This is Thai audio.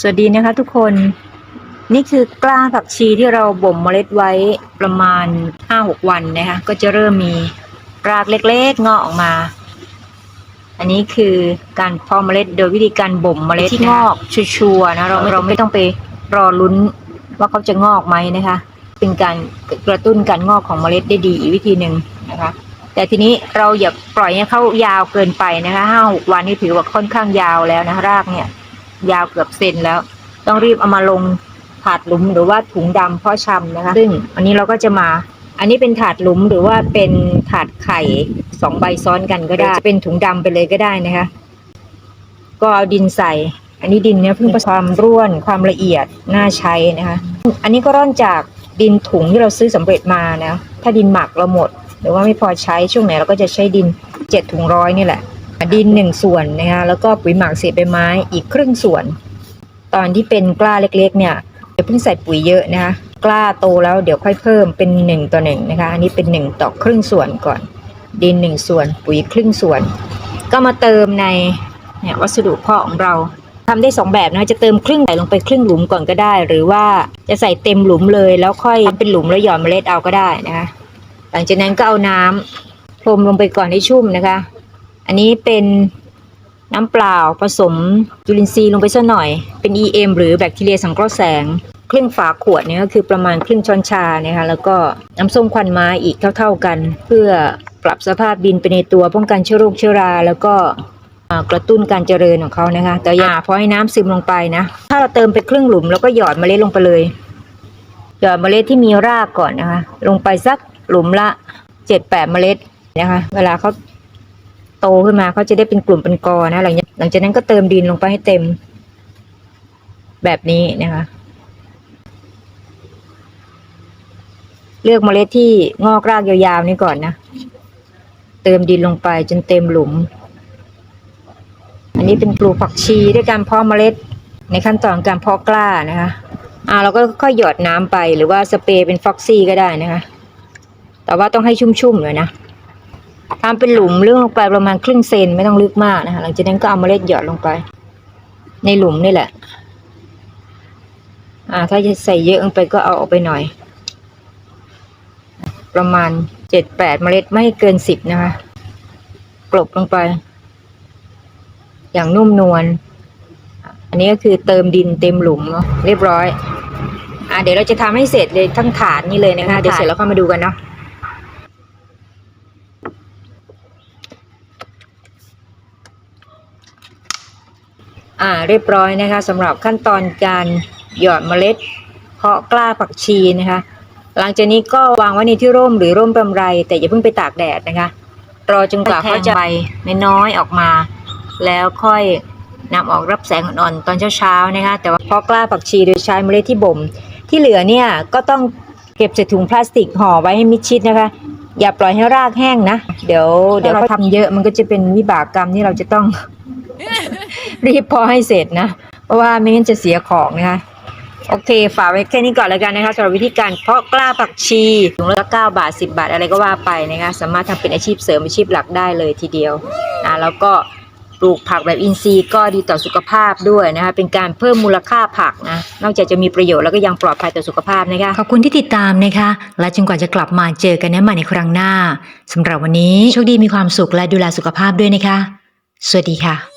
สวัสดีนะคะทุกคน นี่คือกล้าผักชีที่เราบ่มเมล็ดไว้ประมาณ 5-6 วันนะคะก็จะเริ่มมีรากเล็กๆงอกออกมา อันนี้คือการเพาะเมล็ดโดยวิธีการบ่มเมล็ดที่งอกชัวร์ๆนะเราเราไม่ต้องไปรอลุ้นว่าเขาจะงอกไหมนะคะ เป็นการกระตุ้นการงอกของเมล็ดได้ดีอีกวิธีหนึ่งนะคะ แต่ทีนี้เราอย่าปล่อยให้เขายาวเกินไปนะคะห้าหกวันนี่ถือว่าค่อนข้างยาวแล้วนะรากเนี่ย ยาวเกือบเซนแล้ว ต้องรีบเอามาลงถาดหลุมหรือว่าถุงดำเพาะชำนะคะ ซึ่งอันนี้เราก็จะมา อันนี้เป็นถาดหลุมหรือว่าเป็นถาดไข่สองใบซ้อนกันก็ได้จะเป็นถุงดำไปเลยก็ได้นะคะ ก็เอาดินใส่ อันนี้ดินเนี่ยเพิ่งประความร่วนความละเอียดน่าใช้นะคะ อันนี้ก็ร่อนจากดินถุงที่เราซื้อสำเร็จมานะถ้าดินหมักเราหมด หรือว่าไม่พอใช้ช่วงไหนเราก็จะใช้ดินเจ็ดถุงร้อยนี่แหละ ดินหนึ่งส่วนนะคะแล้วก็ปุ๋ยหมักเศษใบไม้อีกครึ่งส่วน ตอนที่เป็นกล้าเล็กๆเนี่ยเดี๋ยวเพิ่งใส่ปุ๋ยเยอะนะคะกล้าโตแล้วเดี๋ยวค่อยเพิ่มเป็นหนึ่งต่อหนึ่งนะคะอันนี้เป็นหนึ่งต่อครึ่งส่วนก่อน ดินหนึ่งส่วนปุ๋ยครึ่งส่วน ก็มาเติมในเนี่ยวัสดุพาะของเราทำได้สองแบบนะจะเติมครึ่งใส่ลงไปครึ่งหลุมก่อนก็ได้ หรือว่าจะใส่เต็มหลุมเลยแล้วค่อยทำเป็นหลุมแล้วหย่อนเมล็ดเอาก็ได้นะคะหลังจากนั้นก็เอาน้ำพรมลงไปก่อนให้ชุ่มนะคะ อันนี้เป็นน้ำเปล่าผสมจุลินทรีย์ลงไปสักหน่อย เป็น EM หรือแบคทีเรียสังเคราะห์แสง ครึ่งฝาขวดเนี่ยก็คือประมาณครึ่งช้อนชานะคะแล้วก็น้ำส้มควันไม้อีกเท่า ๆกัน เพื่อปรับสภาพดินไปในตัวป้องกันเชื้อโรคเชื้อรา แล้วก็กระตุ้นการเจริญของเขานะคะ แต่อย่าพอให้น้ำซึมลงไปนะ ถ้าเราเติมไปครึ่งหลุมแล้วก็หยอดเมล็ดลงไปเลย หยอดเมล็ดที่มีรากก่อนนะคะ ลงไปสักหลุมละเจ็ดแปดเมล็ดนะคะ เวลาเขา โตขึ้นมาเขาจะได้เป็นกลุ่มเป็นกอนะหลังจากหลังจากนั้นก็เติมดินลงไปให้เต็ม แบบนี้นะคะ เลือกเมล็ดที่งอกรากยาวๆนี่ก่อนนะเติมดินลงไปจนเต็มหลุม อันนี้เป็นปลูกผักชีด้วยการเพาะเมล็ด ในขั้นตอนการเพาะกล้านะคะอ่าเราก็ค่อยหยอดน้ำไปหรือว่าสเปรย์เป็นฟ็อกซี่ก็ได้นะคะ แต่ว่าต้องให้ชุ่มๆหน่อยนะ ทำเป็นหลุมลึกลงไปประมาณครึ่งเซนไม่ต้องลึกมากนะคะหลังจากนั้นก็เอาเมล็ดหยอดลงไป ในหลุมนี่แหละ อ่า ถ้าจะใส่เยอะลงไปก็เอาออกไปหน่อย ประมาณเจ็ดแปดเมล็ดไม่เกินสิบนะคะกลบลงไป อย่างนุ่มนวลอันนี้ก็คือเติมดินเต็มหลุมเนาะเรียบร้อย อ่าเดี๋ยวเราจะทำให้เสร็จเลยทั้งถาดนี่เลยนะคะเดี๋ยวเสร็จแล้วก็มาดูกันเนาะ อ่าเรียบร้อยนะคะสำหรับขั้นตอนการหยอดเมล็ด เพาะกล้าผักชีนะคะ หลังจากนี้ก็วางไว้ในที่ร่มหรือร่มรำไร แต่อย่าเพิ่งไปตากแดดนะคะรอจนกว่าเขาจะใบน้อยๆออกมา แล้วค่อยนำออกรับแสงอ่อนๆตอนเช้าๆนะคะ แต่ว่าเพาะกล้าผักชีโดยใช้เมล็ดที่บ่ม ที่เหลือเนี่ยก็ต้องเก็บใส่ถุงพลาสติกห่อไว้ให้มิดชิดนะคะ อย่าปล่อยให้รากแห้งนะ เดี๋ยวเดี๋ยวเราทำเยอะมันก็จะเป็นวิบากกรรมที่เราจะต้อง รีบพอให้เสร็จนะ เพราะว่าไม่งั้นจะเสียของนะคะโอเค ฝากไว้แค่นี้ก่อนแล้วกันนะคะสำหรับวิธีการเพาะกล้าผักชีถุงละเก้าบาทสิบาทอะไรก็ว่าไปนะคะ สามารถทำเป็นอาชีพเสริมอาชีพหลักได้เลยทีเดียวนะแล้วก็ปลูกผักแบบอินทรีย์ก็ดีต่อสุขภาพด้วยนะคะ เป็นการเพิ่มมูลค่าผักนะ นอกจากจะมีประโยชน์แล้วก็ยังปลอดภัยต่อสุขภาพนะคะ ขอบคุณที่ติดตามนะคะ และจนกว่าจะกลับมาเจอกันใหม่ในครั้งหน้าสำหรับวันนี้โชคดีมีความสุขและดูแลสุขภาพด้วยนะคะ สวัสดีค่ะ